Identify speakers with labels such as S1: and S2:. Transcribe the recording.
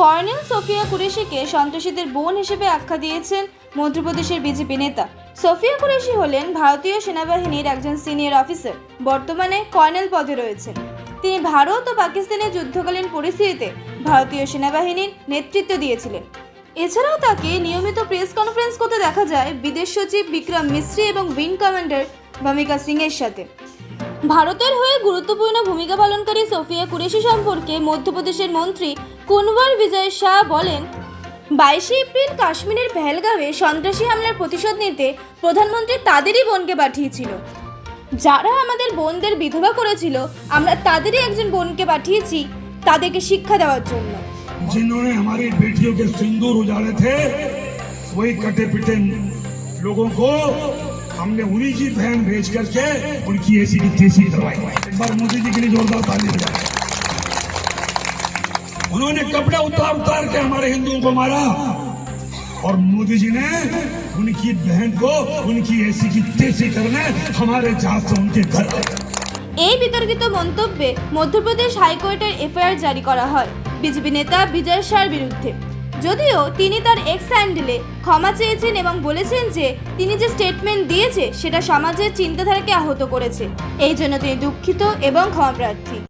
S1: Colonel Sophia কুরেশিকে সন্ত্রাসীদের বোন হিসেবে আখ্যা দিয়েছেন মধ্যপ্রদেশের বিজেপি নেতা। সোফিয়া কুরেশি হলেন ভারতীয় সেনাবাহিনীর একজন সিনিয়র অফিসার। বর্তমানে কর্নেল পদে রয়েছেন। তিনি ভারত ও পাকিস্তানের যুদ্ধকালীন পরিস্থিতিতে ভারতীয় সেনাবাহিনীর নেতৃত্ব দিয়েছিলেন। এছাড়াও তাকে নিয়মিত প্রেস কনফারেন্স করতে দেখা যায় বিদেশ সচিব বিক্রম মিশ্রি এবং উইং কমান্ডার ভূমিকা সিং এর সাথে। ভারতের হয়ে গুরুত্বপূর্ণ ভূমিকা পালনকারী সোফিয়া কুরেশি সম্পর্কে মধ্যপ্রদেশের মন্ত্রী কুনওয়ার বিজয় শাহ বলেন বাইশে এপ্রিল কাশ্মীরের পেহেলগাঁওয়ে সন্ত্রাসী হামলার প্রতিশোধ নিতে প্রধানমন্ত্রী তাদেরই বোনকে পাঠিয়েছিল যারা আমাদের বোনদের বিধবা করেছিল আমরা তাদেরই একজন বোনকে পাঠিয়েছি তাদেরকে শিক্ষা দেওয়ার জন্য
S2: जिन्होंने हमारी बेटियों के सिंदूर उजाड़े थे वही कटे पिटे लोगों को हमने उन्हीं की बहन भेज करके उनकी ऐसी की तैसी करवाई एक बार मोदी जी के लिए जोरदार ताली बजाए उन्होंने कपड़े उतार उतार के हमारे हिंदुओं को मारा और मोदी जी ने उनकी बहन को उनकी ऐसी की तैसी करने हमारे जहाज से उनके घर आए
S1: এই বিতর্কিত মন্তব্যে মধ্যপ্রদেশ হাইকোর্টের এফআইআর জারি করা হয় বিজেপি নেতা বিজয় শাহর বিরুদ্ধে যদিও তিনি তার এক্স হ্যান্ডেলে ক্ষমা চেয়েছেন এবং বলেছেন যে তিনি যে স্টেটমেন্ট দিয়েছে সেটা সমাজের চিন্তাধারাকে আহত করেছে। এই জন্য তিনি দুঃখিত এবং ক্ষমাপ্রার্থী।